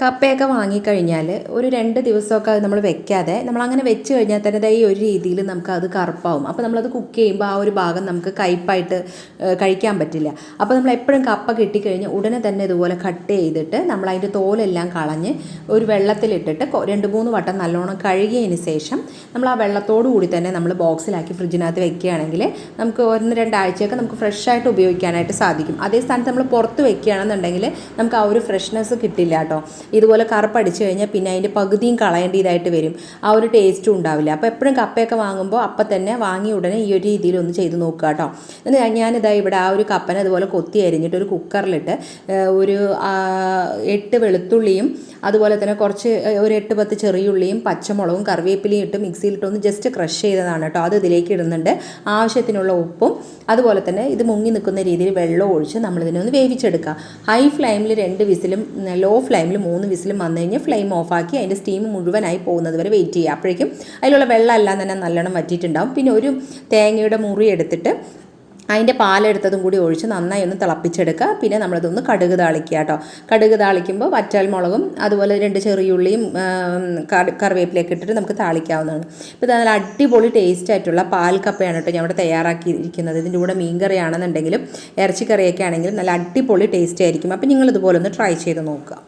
കപ്പയൊക്കെ വാങ്ങിക്കഴിഞ്ഞാൽ ഒരു രണ്ട് ദിവസമൊക്കെ അത് നമ്മൾ വെക്കാതെ നമ്മൾ അങ്ങനെ വെച്ച് കഴിഞ്ഞാൽ തന്നെ ഈ ഒരു രീതിയിൽ നമുക്ക് അത് കറുപ്പാവും. അപ്പോൾ നമ്മളത് കുക്ക് ചെയ്യുമ്പോൾ ആ ഒരു ഭാഗം നമുക്ക് കയ്പായിട്ട് കഴിക്കാൻ പറ്റില്ല. അപ്പോൾ നമ്മൾ എപ്പോഴും കപ്പ കിട്ടിക്കഴിഞ്ഞാൽ ഉടനെ തന്നെ ഇതുപോലെ കട്ട് ചെയ്തിട്ട് നമ്മൾ അതിന്റെ തോലെല്ലാം കളഞ്ഞ് ഒരു വെള്ളത്തിലിട്ടിട്ട് രണ്ട് മൂന്ന് വട്ടം നല്ലോണം കഴുകിയതിന് ശേഷം നമ്മൾ ആ വെള്ളത്തോടു കൂടി തന്നെ നമ്മൾ ബോക്സിലാക്കി ഫ്രിഡ്ജിനകത്ത് വെക്കുകയാണെങ്കിൽ നമുക്ക് ഒന്ന് രണ്ടാഴ്ചയൊക്കെ നമുക്ക് ഫ്രഷായിട്ട് ഉപയോഗിക്കാനായിട്ട് സാധിക്കും. അതേ സ്ഥാനത്ത് നമ്മൾ പുറത്ത് വെക്കുകയാണെന്നുണ്ടെങ്കിൽ നമുക്ക് ആ ഒരു ഫ്രഷ്നെസ് കിട്ടില്ല കേട്ടോ. ഇതുപോലെ കറുപ്പ് അടിച്ചു കഴിഞ്ഞാൽ പിന്നെ അതിന്റെ പകുതിയും കളയേണ്ടതായിട്ട് വരും. ആ ഒരു ടേസ്റ്റും ഉണ്ടാവില്ല. അപ്പോൾ എപ്പോഴും കപ്പയൊക്കെ വാങ്ങുമ്പോൾ അപ്പം തന്നെ വാങ്ങി ഉടനെ ഈ ഒരു രീതിയിൽ ഒന്ന് ചെയ്ത് നോക്കുക കേട്ടോ. എന്നിട്ട് ഞാനിതാ ഇവിടെ ആ ഒരു കപ്പനെ അതുപോലെ കൊത്തി അരിഞ്ഞിട്ട് ഒരു കുക്കറിലിട്ട് ഒരു എട്ട് വെളുത്തുള്ളിയും അതുപോലെ തന്നെ കുറച്ച് ഒരു എട്ട് പത്ത് ചെറിയുള്ളിയും പച്ചമുളകും കറിവേപ്പിലയും ഇട്ട് മിക്സിയിലിട്ട് ഒന്ന് ജസ്റ്റ് ക്രഷ് ചെയ്തതാണ് കേട്ടോ. അത് ഇതിലേക്ക് ഇടുന്നുണ്ട്. ആവശ്യത്തിനുള്ള ഉപ്പും അതുപോലെ തന്നെ ഇത് മുങ്ങി നിൽക്കുന്ന രീതിയിൽ വെള്ളം ഒഴിച്ച് നമ്മളിതിനെ ഒന്ന് വേവിച്ചെടുക്കുക. ഹൈ ഫ്ലെയിമിൽ രണ്ട് വിസിലും ലോ ഫ്ലെയിമിൽ മൂന്ന് വിസിലും വന്നു കഴിഞ്ഞാൽ ഫ്ലെയിം ഓഫാക്കി അതിന്റെ സ്റ്റീം മുഴുവനായി പോകുന്നത് വരെ വെയിറ്റ് ചെയ്യുക. അപ്പോഴേക്കും അതിലുള്ള വെള്ളം എല്ലാം തന്നെ നല്ലോണം വറ്റിയിട്ടുണ്ടാവും. പിന്നെ ഒരു തേങ്ങയുടെ മുറി എടുത്തിട്ട് അതിന്റെ പാലെടുത്തതും കൂടി ഒഴിച്ച് നന്നായി ഒന്ന് തിളപ്പിച്ചെടുക്കുക. പിന്നെ നമ്മളതൊന്ന് കടുക് താളിക്കുക കേട്ടോ. കടുക് താളിക്കുമ്പോൾ വറ്റൽ മുളകും അതുപോലെ രണ്ട് ചെറിയുള്ളിയും കറിവേപ്പിലേക്ക് കറി- ഇട്ടിട്ട് നമുക്ക് താളിക്കാവുന്നതാണ്. ഇപ്പോൾ ഇത് നല്ല അടിപൊളി ടേസ്റ്റ് ആയിട്ടുള്ള പാൽ കപ്പയാണ് കേട്ടോ ഞാൻ ഇവിടെ തയ്യാറാക്കിയിരിക്കുന്നത്. ഇതിന്റെ കൂടെ മീൻ കറിയാണെന്നുണ്ടെങ്കിലും ഇറച്ചിക്കറിയൊക്കെ ആണെങ്കിലും നല്ല അടിപൊളി ടേസ്റ്റ് ആയിരിക്കും. അപ്പോൾ നിങ്ങൾ ഇതുപോലെ ഒന്ന് ട്രൈ ചെയ്ത് നോക്കുക.